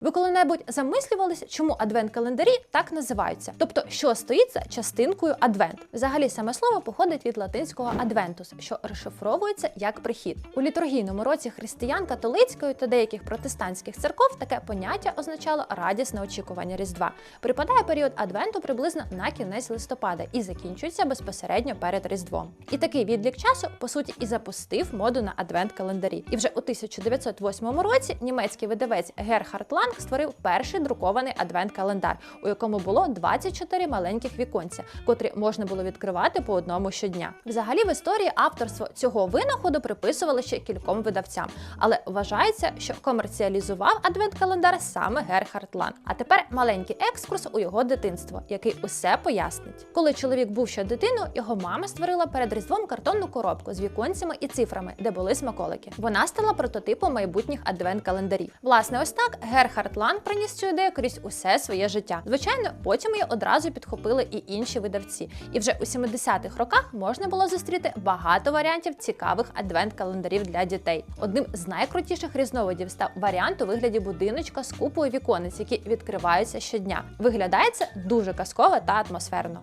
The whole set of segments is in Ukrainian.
Ви коли-небудь замислювалися, чому адвент-календарі так називаються? Тобто, що стоїть за частинкою адвент? Взагалі саме слово походить від латинського адвентус, що розшифровується як прихід. У літургійному році християн католицької та деяких протестантських церков таке поняття означало радісне очікування Різдва. Припадає період адвенту приблизно на кінець листопада і закінчується безпосередньо перед Різдвом. І такий відлік часу, по суті, і запустив моду на адвент-календарі. І вже у 1908 році німецький видавець Герхард Ланг створив перший друкований адвент-календар, у якому було 24 маленьких віконця, котрі можна було відкривати по одному щодня. Взагалі, в історії авторство цього винаходу приписували ще кільком видавцям, але вважається, що комерціалізував адвент-календар саме Герхард Ланг. А тепер маленький екскурс у його дитинство, який усе пояснить. Коли чоловік був ще дитиною, його мама створила перед різдвом картонну коробку з віконцями і цифрами, де були смаколики. Вона стала прототипом майбутніх адвент-календарів. Власне, ось так Герхард Лан приніс цю ідею крізь усе своє життя. Звичайно, потім її одразу підхопили і інші видавці. І вже у 70-х роках можна було зустріти багато варіантів цікавих адвент-календарів для дітей. Одним з найкрутіших різновидів став варіант у вигляді будиночка з купою віконець, які відкриваються щодня. Виглядає це дуже казково та атмосферно.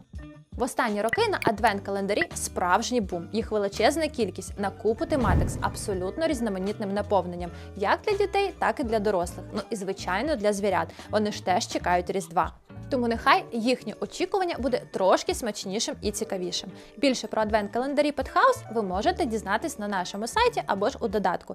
В останні роки на адвент-календарі справжній бум. Їх величезна кількість на купу тематик з абсолютно різноманітним наповненням, як для дітей, так і для дорослих. Ну і звичайно для звірят. Вони ж теж чекають Різдва. Тому нехай їхнє очікування буде трошки смачнішим і цікавішим. Більше про адвент-календарі Петхаус ви можете дізнатись на нашому сайті або ж у додатку.